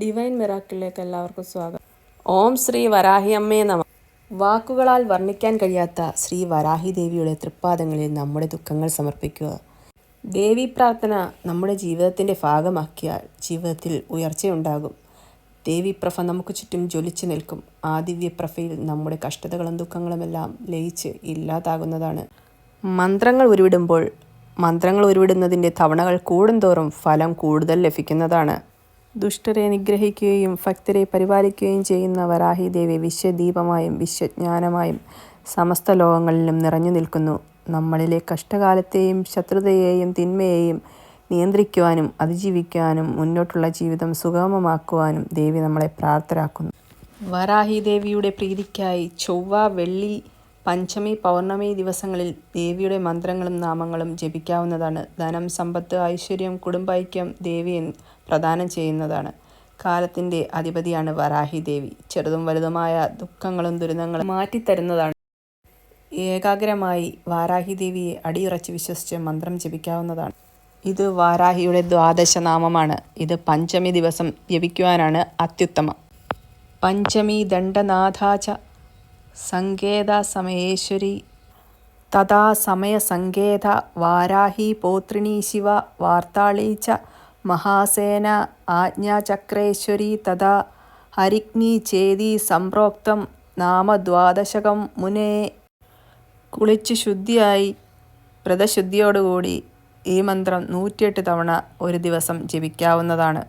Divine മിറാക്കിളിലേക്ക് എല്ലാവർക്കും സ്വാഗതം. ഓം ശ്രീ വരാഹി അമ്മേ നമ. വാക്കുകളാൽ വർണിക്കാൻ കഴിയാത്ത ശ്രീ വരാഹി ദേവിയുടെ തൃപ്പാദങ്ങളിൽ നമ്മുടെ ദുഃഖങ്ങൾ സമർപ്പിക്കുക. ദേവി പ്രാർത്ഥന നമ്മുടെ ജീവിതത്തിന്റെ ഭാഗമാക്കിയാൽ ജീവിതത്തിൽ ഉയർച്ചയുണ്ടാകും. ദേവിപ്രഭ നമുക്ക് ചുറ്റും ജ്വലിച്ചു നിൽക്കും. ആ ദിവ്യപ്രഭയിൽ നമ്മുടെ കഷ്ടതകളും ദുഃഖങ്ങളുമെല്ലാം ലയിച്ച് ഇല്ലാതാകുന്നതാണ്. മന്ത്രങ്ങൾ ഉരുവിടുമ്പോൾ മന്ത്രങ്ങൾ ഉരുവിടുന്നതിന്റെ തവണകൾ കൂടുന്തോറും ഫലം കൂടുതൽ ലഭിക്കുന്നതാണ്. ദുഷ്ടരെ നിഗ്രഹിക്കുകയും ഭക്തരെ പരിപാലിക്കുകയും ചെയ്യുന്ന വരാഹി ദേവി വിശ്വദീപമായും വിശ്വജ്ഞാനമായും സമസ്ത ലോകങ്ങളിലും നിറഞ്ഞു നിൽക്കുന്നു. നമ്മളിലെ കഷ്ടകാലത്തെയും ശത്രുതയെയും തിന്മയെയും നിയന്ത്രിക്കുവാനും അതിജീവിക്കുവാനും മുന്നോട്ടുള്ള ജീവിതം സുഗമമാക്കുവാനും ദേവി നമ്മളെ പ്രാർത്ഥരാക്കുന്നു വരാഹി ദേവിയുടെ പ്രീതിക്കായി ചൊവ്വ വെള്ളി പഞ്ചമി പൗർണമി ദിവസങ്ങളിൽ ദേവിയുടെ മന്ത്രങ്ങളും നാമങ്ങളും ജപിക്കാവുന്നതാണ്. ധനം സമ്പത്ത് ഐശ്വര്യം കുടുംബൈക്യം ദേവി പ്രദാനം ചെയ്യുന്നതാണ്. കാലത്തിന്റെ അധിപതിയാണ് വരാഹി ദേവി. ചെറുതും വലുതുമായ ദുഃഖങ്ങളും ദുരിതങ്ങളും മാറ്റിത്തരുന്നതാണ്. ഏകാഗ്രമായി വാരാഹി ദേവിയെ അടിയുറച്ച് വിശ്വസിച്ച് മന്ത്രം ജപിക്കാവുന്നതാണ്. ഇത് വാരാഹിയുടെ ദ്വാദശ നാമമാണ്. ഇത് പഞ്ചമി ദിവസം ജപിക്കുവാനാണ് അത്യുത്തമം. പഞ്ചമി ദണ്ഡനാഥാച സങ്കേത സമയേശ്വരി തഥാ സമയസങ്കേത വാരാഹി പോത്രിണി ശിവ വാർത്താളീ ച മഹാസേന ആജ്ഞാചക്രേശ്വരി തഥാ ഹരിഗ്നി ചേതി സംപ്രോക്തം നാമദ്വാദശകം മുനേ. കുളിച്ച് ശുദ്ധിയായി വ്രതശുദ്ധിയോടുകൂടി ഈ മന്ത്രം നൂറ്റിയെട്ട് തവണ ഒരു ദിവസം ജപിക്കാവുന്നതാണ്.